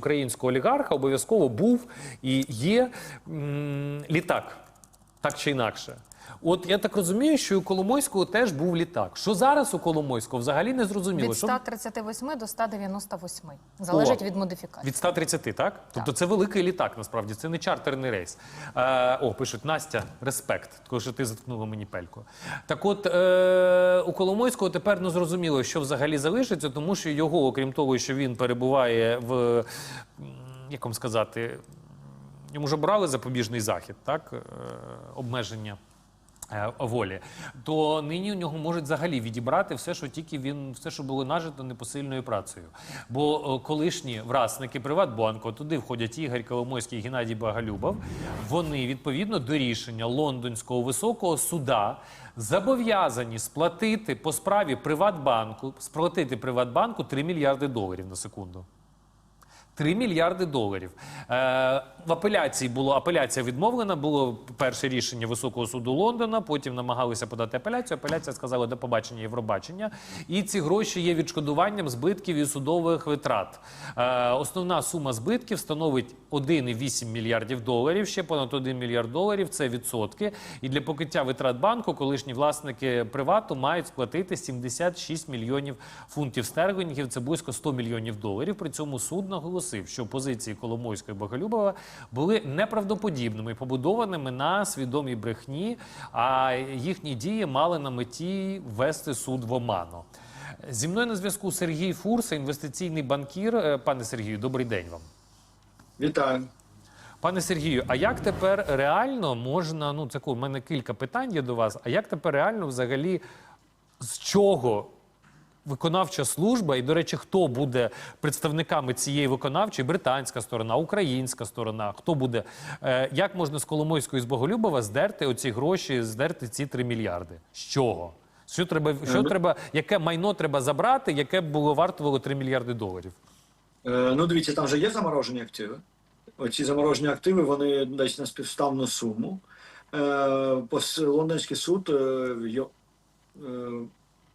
українського олігарха обов'язково був і є літак, так чи інакше. От я так розумію, що у Коломойського теж був літак. Що зараз у Коломойського взагалі не зрозуміло. Від 138 до 198. Залежить О, від модифікації. від 130, так? Тобто це великий літак, насправді, це не чартерний рейс. Е, о, пишуть Настя, респект, тому що ти заткнула мені пельку. Так от е, у Коломойського тепер не зрозуміло, що взагалі залишиться, тому що його, окрім того, що він перебуває в як вам сказати, йому ж обрали запобіжний захід, так? Е, обмеження. Е, Волі, то нині у нього можуть взагалі відібрати все, що тільки він, все, що було нажито непосильною працею. Бо е, колишні власники Приватбанку, туди входять Ігор Коломойський і Геннадій Багалюбов. Вони відповідно до рішення лондонського високого суда зобов'язані сплатити по справі Приватбанку, сплатити Приватбанку 3 мільярди доларів на секунду. 3 мільярди доларів. Е, в апеляції було апеляція відмовлена. Було перше рішення високого суду Лондона. Потім намагалися подати апеляцію. Апеляція сказала до побачення Євробачення. І ці гроші є відшкодуванням збитків і судових витрат. Е, основна сума збитків становить 1,8 мільярдів доларів. Ще понад 1 мільярд доларів це відсотки. І для покриття витрат банку колишні власники привату мають сплатити 76 мільйонів фунтів стерлингів. Це близько 100 мільйонів доларів. При цьому суд наголосив, що позиції Коломойського і Боголюбова були неправдоподібними, побудованими на свідомій брехні, а їхні дії мали на меті ввести суд в оману. Зі мною на зв'язку Сергій Фурса, інвестиційний банкір. Е, Пане Сергію, добрий день вам. Вітаю. Пане Сергію, а як тепер реально можна? Ну, це у мене кілька питань є до вас. А як тепер реально взагалі з чого виконавча служба, і, до речі, хто буде представниками цієї виконавчої, британська сторона, українська сторона, хто буде, е, як можна з Коломойського і з Боголюбова здерти оці гроші, здерти ці 3 мільярди? З чого? Що треба, що ну- треба, яке майно треба забрати, яке було вартувало 3 мільярди доларів? Е, ну, дивіться, там же є заморожені активи. Оці заморожені активи, вони десь на співставну суму. Е, Лондонський суд е, е,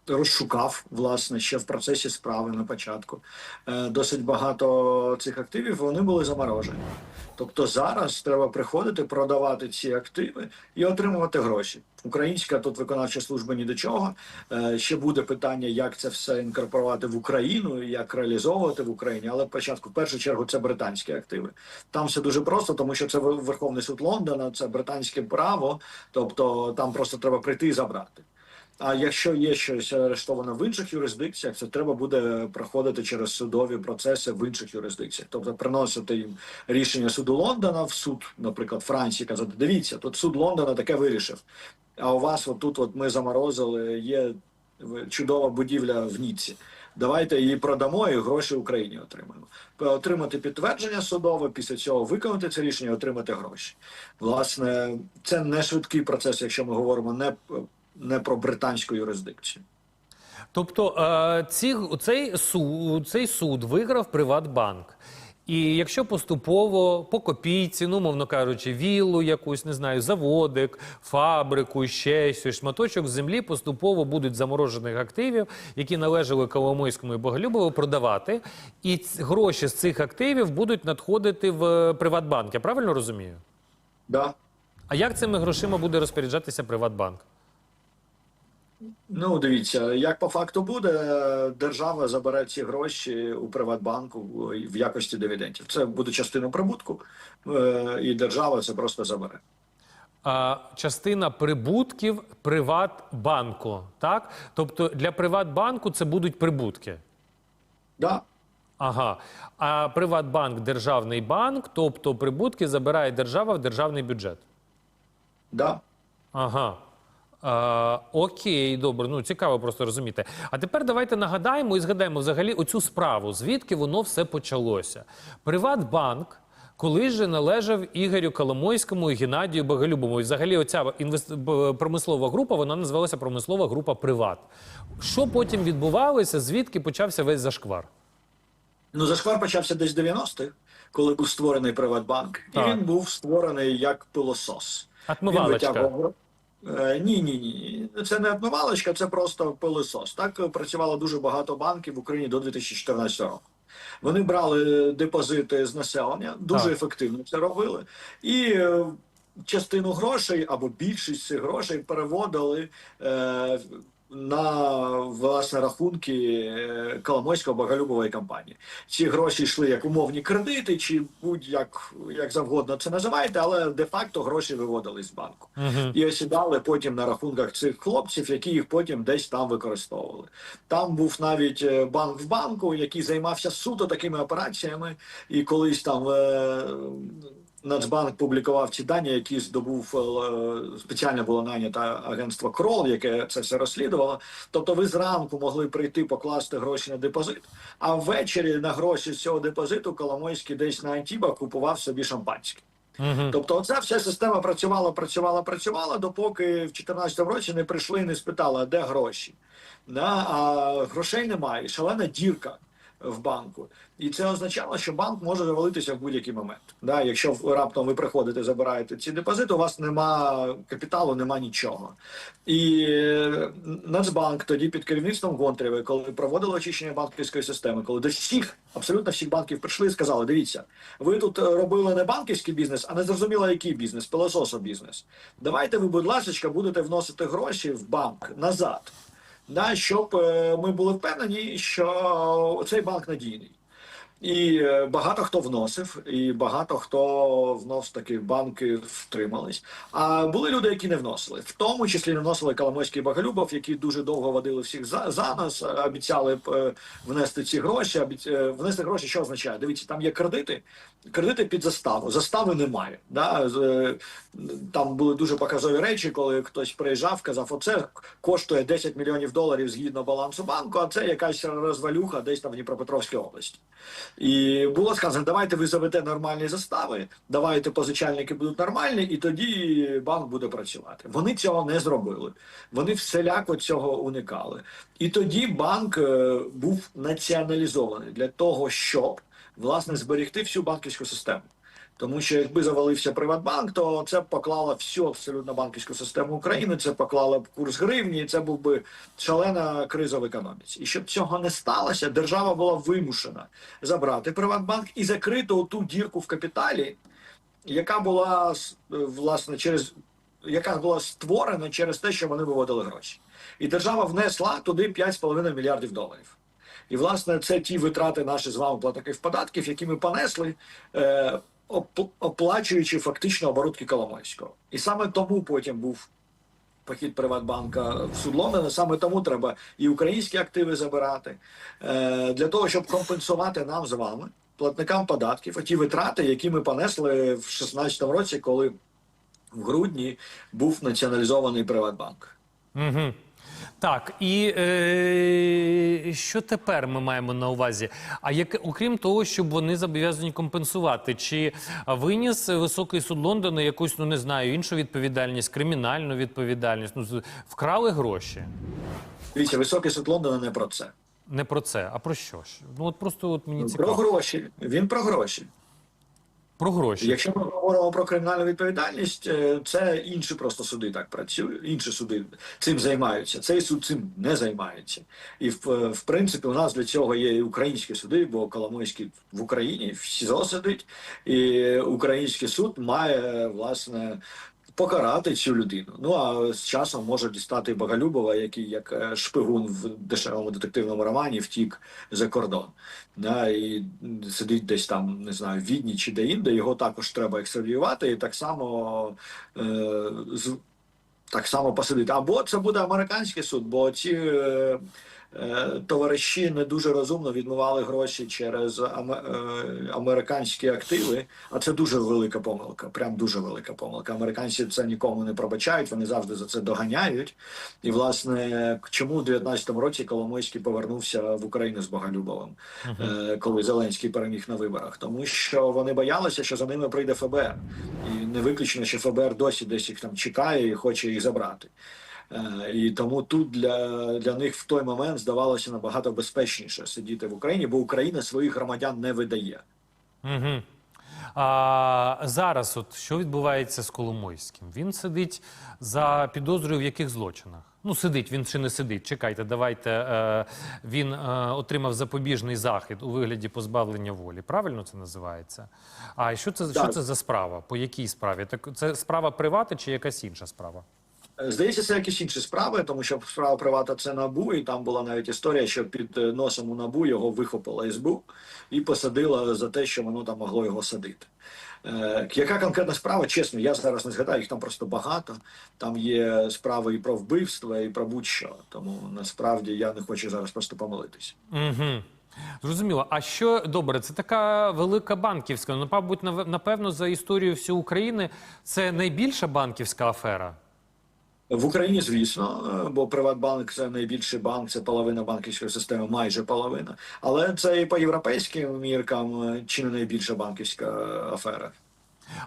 розшукав, власне, ще в процесі справи на початку. Е, досить багато цих активів вони були заморожені. Тобто зараз треба приходити, продавати ці активи і отримувати гроші. Українська тут виконавча служба ні до чого. Е, Ще буде питання, як це все інкорпорувати в Україну, як реалізовувати в Україні. Але спочатку, в першу чергу, це британські активи. Там все дуже просто, тому що це Вер- Верховний суд Лондона, це британське право. Тобто там просто треба прийти і забрати. А якщо є щось арештоване в інших юрисдикціях, це треба буде проходити через судові процеси в інших юрисдикціях. Тобто приносити їм рішення суду Лондона в суд, наприклад, Франції, казати: дивіться, тут суд Лондона таке вирішив. А у вас отут, от ми заморозили, є чудова будівля в Ніці. Давайте її продамо і гроші Україні отримаємо. Отримати підтвердження судове, після цього виконати це рішення, отримати гроші. Власне, це не швидкий процес, якщо ми говоримо не, не про британську юрисдикцію. Тобто е, ці, цей, суд, цей суд виграв Приватбанк. І якщо поступово по копійці, ну мовно кажучи, віллу якусь, не знаю, заводик, фабрику, ще щось, шматочок землі поступово будуть заморожених активів, які належали Коломойському і Боголюбову, продавати. І гроші з цих активів будуть надходити в Приватбанк. Я правильно розумію? Да. А як цими грошима буде розпоряджатися Приватбанк? Ну, дивіться, як по факту буде, держава забере ці гроші у Приватбанку в- якості дивідендів. Це буде частина прибутку, е, і держава це просто забере. а, частина прибутків Приватбанку. Так? Тобто для Приватбанку це будуть прибутки. Да. Ага. А Приватбанк державний банк, тобто прибутки забирає держава в державний бюджет. Да. Ага. А, окей, добре, ну цікаво просто розуміти. А тепер давайте нагадаємо і згадаємо взагалі оцю справу, звідки воно все почалося. Приватбанк колись же належав Ігорю Коломойському і Геннадію Боголюбову. І взагалі оця інвест... промислова група, вона називалася промислова група Приват. Що потім відбувалося, звідки почався весь зашквар? Ну, зашквар почався десь в 90-х, коли був створений Приватбанк, Так. і він був створений як пилосос. Він витягував- Е, Ні, ні, ні. Це не отмивалочка, це просто пилисос. Так е, працювало дуже багато банків в Україні до 2014 року. Вони брали депозити з населення, дуже Так. ефективно це робили, і е, частину грошей або більшість цих грошей переводили. Е, на власне рахунки е, Коломойського Боголюбової компанії. Ці гроші йшли як умовні кредити, чи будь-як як завгодно це називаєте, але де-факто гроші виводились з банку Угу. і осідали потім на рахунках цих хлопців, які їх потім десь там використовували. Там був навіть е, банк в банку, який займався суто такими операціями, і колись там. Е- Нацбанк публікував ці дані, які здобув е, спеціально було нанято агентство Крол, яке це все розслідувало. Тобто, ви зранку могли прийти покласти гроші на депозит, а ввечері на гроші з цього депозиту Коломойський десь на Антіба купував собі шампанське. Угу. Тобто, оця вся система працювала, працювала, працювала, допоки в 2014 році не прийшли і не спитали, а де гроші. Да, а грошей немає, шалена дірка в банку. І це означало, що банк може завалитися в будь-який момент. Да, якщо раптом ви приходите, забираєте ці депозити, у вас нема капіталу, нема нічого. І е, Нацбанк тоді під керівництвом Гонтарєвої, коли проводили очищення банківської системи, коли до всіх, абсолютно всіх банків прийшли і сказали: дивіться, ви тут е, робили не банківський бізнес, а не зрозуміло, який бізнес, пилососо бізнес. Давайте ви, будь ласка, будете вносити гроші в банк назад, да, щоб е, ми були впевнені, що цей банк надійний. І е, багато хто вносив, і багато хто внос таки банки втримались. А були люди, які не вносили, в тому числі не вносили Коломойський і Боголюбов, які дуже довго водили всіх за, за нас, е, обіцяли е, внести ці гроші. Внести гроші, що означає? Дивіться, там є кредити, кредити під заставу. Застави немає. Да? Там були дуже показові речі, коли хтось приїжджав, казав, оце коштує 10 мільйонів доларів згідно балансу банку, а це якась розвалюха десь там в Дніпропетровській області. І було сказано, давайте ви заведете нормальні застави, давайте позичальники будуть нормальні, і тоді банк буде працювати. Вони цього не зробили. Вони всіляко цього уникали. І тоді банк е, був націоналізований для того, щоб власне зберегти всю банківську систему. Тому що якби завалився Приватбанк, то це б поклало всю абсолютно банківську систему України, це поклало б курс гривні, і це був би шалена криза в економіці. І щоб цього не сталося, держава була вимушена забрати Приватбанк і закрити оту дірку в капіталі, яка була власне через яка була створена через те, що вони виводили гроші. І держава внесла туди 5,5 мільярдів доларів. І власне це ті витрати наші з вами платників податків, які ми понесли, е, оплачуючи фактично оборудки Коломойського. І саме тому потім був похід Приватбанка в суд. Саме тому треба і українські активи забирати е, для того, щоб компенсувати нам з вами, платникам податків, ті витрати, які ми понесли в 2016 році, коли в грудні був націоналізований Приватбанк. Угу. Так, і е, що тепер ми маємо на увазі? А як, окрім того, щоб вони зобов'язані компенсувати, чи виніс високий суд Лондона якусь, ну не знаю, іншу відповідальність, кримінальну відповідальність? Ну, вкрали гроші? Дивіться, високий суд Лондона не про це. Не про це, а про що ж? Ну от просто от мені Про гроші. Він про гроші. Про гроші. Якщо ми говоримо про кримінальну відповідальність, е, це інші просто суди так працюють. Інші суди цим займаються. Цей суд цим не займається. І в, в принципі у нас для цього є і українські суди, бо Коломойський в Україні в СІЗО сидить, і український суд має власне. Покарати цю людину. Ну а з часом може дістати Боголюбова, який як е, шпигун в дешевому детективному романі втік за кордон. Да, і сидить десь там, не знаю, в Відні чи де-інде, його також треба екстрадіювати і так само е, з, так само посадити. Або це буде американський суд, бо ці е, товариші не дуже розумно відмивали гроші через е, американські активи, а це дуже велика помилка. Прям дуже велика помилка. Американці це нікому не пробачають, вони завжди за це доганяють. І власне, чому у 19-му році Коломойський повернувся в Україну з Боголюбовим, е, коли Зеленський переміг на виборах, тому що вони боялися, що за ними прийде ФБР, і не виключено, що ФБР досі десь їх там чекає і хоче їх забрати. Е, І тому тут для, для них в той момент здавалося набагато безпечніше сидіти в Україні, бо Україна своїх громадян не видає. Угу. А зараз, от що відбувається з Коломойським? Він сидить за підозрою в яких злочинах? Ну, сидить, він ще не сидить. Чекайте, давайте. Е, він е, отримав запобіжний захід у вигляді позбавлення волі. Правильно це називається? А що це, що це за справа? По якій справі? Так це справа привати чи якась інша справа? Е, Здається, це якісь інші справи, тому що справа привата це набу, і там була навіть історія, що під е, носом у набу його вихопила СБУ і посадила за те, що воно там могло його садити. Е, яка конкретна справа? Чесно, я зараз не згадаю, їх там просто багато. Там є справи і про вбивство, і про будь-що. Тому насправді я не хочу зараз просто помилитись. Угу. Зрозуміло. А що добре? Це така велика банківська. Ну, мабуть, напевно, за історію всієї України це найбільша банківська афера. В Україні, звісно, е, бо Приватбанк це найбільший банк, це половина банківської системи, майже половина. Але це і по європейським міркам е, чи не найбільша банківська афера.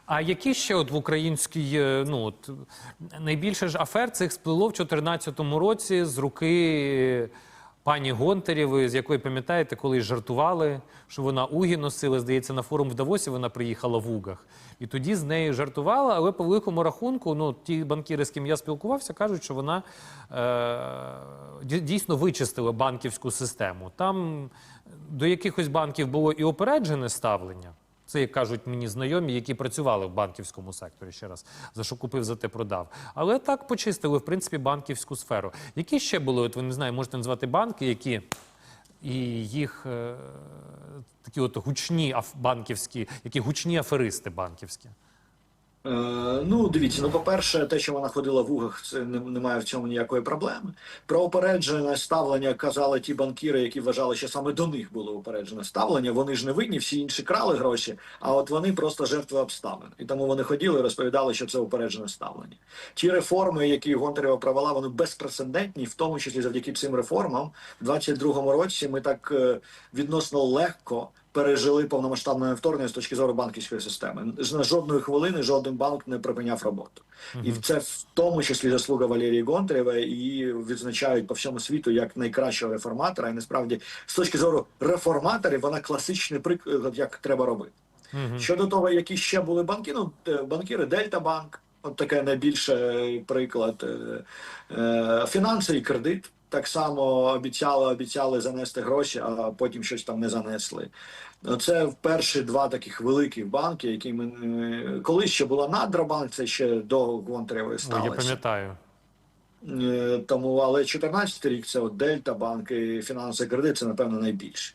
А які ще от в українській, е, ну от найбільше ж афер цих сплило в 2014 році з руки пані Гонтарєвої, з якої пам'ятаєте, коли жартували, що вона угі носила, здається, на форум в Давосі вона приїхала в угах. І тоді з нею жартувала, але по великому рахунку, ну ті банкіри, з ким я спілкувався, кажуть, що вона е, дійсно вичистила банківську систему. Там до якихось банків було і опереджене ставлення. Це як кажуть мені знайомі, які працювали в банківському секторі. Ще раз за що купив, за те продав. Але так почистили в принципі банківську сферу. Які ще були? От ви не знаю, можете назвати банки, які і їх е, такі от гучні аф- банківські, які гучні аферисти банківські. Е, ну, дивіться, ну, по-перше, те, що вона ходила в угах, це немає в цьому ніякої проблеми. Про упереджене ставлення казали ті банкіри, які вважали, що саме до них було упереджене ставлення. Вони ж не винні, всі інші крали гроші, а от вони просто жертви обставин. І тому вони ходили і розповідали, що це упереджене ставлення. Ті реформи, які Гонтарєва провела, вони безпрецедентні, в тому числі завдяки цим реформам. В 22-му році ми так е, відносно легко пережили повномасштабне вторгнення з точки зору банківської системи. Ж- Жодної хвилини жоден банк не припиняв роботу. І це в тому числі заслуга Валерії Гонтарєвої, і відзначають по всьому світу як найкращого реформатора. І насправді, з точки зору реформаторів, вона класичний приклад, як треба робити. Щодо того, які ще були банки, ну е, банкіри Дельта Банк, от таке найбільше приклад. Е, е, Фінанси і кредит. Так само обіцяли, обіцяли занести гроші, а потім щось там не занесли. Це перші два таких великих банки, які ми колись ще була Надрабанк, це ще до Гонтаревої сталося. я пам'ятаю. Е, Тому, але 14 рік це от Дельта Банк і фінанси кредит, це напевно найбільше.